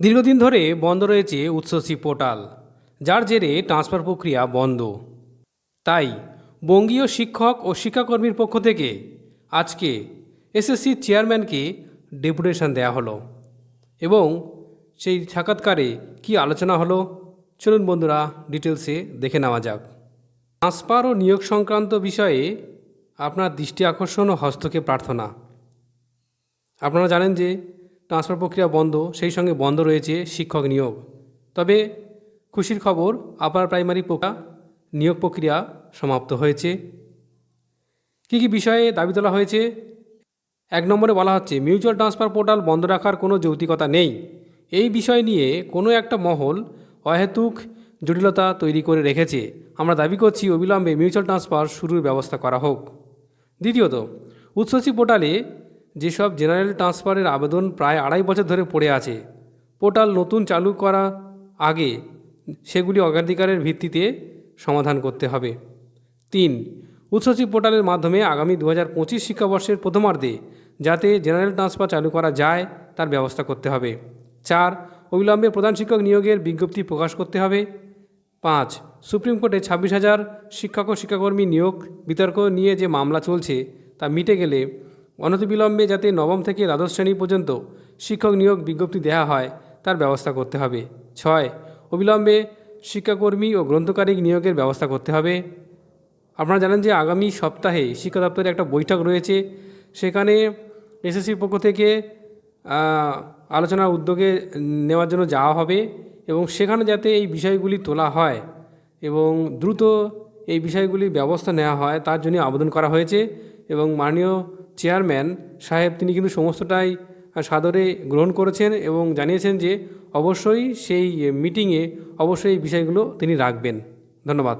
দীর্ঘদিন ধরে বন্ধ রয়েছে উৎসসী পোর্টাল, যার জেরে ট্রান্সফার প্রক্রিয়া বন্ধ। তাই বঙ্গীয় শিক্ষক ও শিক্ষাকর্মীর পক্ষ থেকে আজকে এসএসসি চেয়ারম্যানকে ডেপুটেশন দেওয়া হলো। এবং সেই সাক্ষাৎকারে কি আলোচনা হলো, চলুন বন্ধুরা ডিটেলসে দেখে নেওয়া যাক। ট্রান্সফার ও নিয়োগ সংক্রান্ত বিষয়ে আপনার দৃষ্টি আকর্ষণ ও হস্তক্ষেপ প্রার্থনা। আপনারা জানেন যে ট্রান্সফার প্রক্রিয়া বন্ধ, সেই সঙ্গে বন্ধ রয়েছে শিক্ষক নিয়োগ। তবে খুশির খবর, আপার প্রাইমারি পোকা নিয়োগ প্রক্রিয়া সমাপ্ত হয়েছে। কী কী বিষয়ে দাবি তোলা হয়েছে? এক নম্বরে বলা হচ্ছে, মিউচুয়াল ট্রান্সফার পোর্টাল বন্ধ রাখার কোনো যৌক্তিকতা নেই। এই বিষয় নিয়ে কোনো একটা মহল অহেতুক জটিলতা তৈরি করে রেখেছে। আমরা দাবি করছি, অবিলম্বে মিউচুয়াল ট্রান্সফার শুরুর ব্যবস্থা করা হোক। দ্বিতীয়ত উৎসসী পোর্টালে যেসব জেনারেল ট্রান্সফারের আবেদন প্রায় আড়াই বছর ধরে পড়ে আছে, পোর্টাল নতুন চালু করা আগে সেগুলি অগ্রাধিকারের ভিত্তিতে সমাধান করতে হবে। তিন উৎসসী পোর্টালের মাধ্যমে আগামী দু হাজার পঁচিশ শিক্ষাবর্ষের প্রথমার্ধে যাতে জেনারেল ট্রান্সফার চালু করা যায়, তার ব্যবস্থা করতে হবে। চার, অবিলম্বে প্রধান শিক্ষক নিয়োগের বিজ্ঞপ্তি প্রকাশ করতে হবে। পাঁচ, সুপ্রিম কোর্টে ছাব্বিশ হাজার শিক্ষক ও শিক্ষাকর্মী নিয়োগ বিতর্ক নিয়ে যে মামলা চলছে, তা মিটে গেলে অনতিবিলম্বে যাতে নবম থেকে দ্বাদশ শ্রেণি পর্যন্ত শিক্ষক নিয়োগ বিজ্ঞপ্তি দেওয়া হয়, তার ব্যবস্থা করতে হবে। ছয়, অবিলম্বে শিক্ষাকর্মী ও গ্রন্থকারী নিয়োগের ব্যবস্থা করতে হবে। আপনারা জানেন যে আগামী সপ্তাহে শিক্ষা দপ্তরের একটা বৈঠক রয়েছে। সেখানে এসএসসির পক্ষ থেকে আলোচনার উদ্যোগে নেওয়ার জন্য যাওয়া হবে এবং সেখানে যাতে এই বিষয়গুলি তোলা হয় এবং দ্রুত এই বিষয়গুলির ব্যবস্থা নেওয়া হয়, তার জন্য আবেদন করা হয়েছে এবং মাননীয় চেয়ারম্যান সাহেব, তিনি কিন্তু সমস্তটাই সাদরে গ্রহণ করেছেন এবং জানিয়েছেন যে অবশ্যই সেই মিটিংয়ে অবশ্যই এই বিষয়গুলো তিনি রাখবেন। ধন্যবাদ।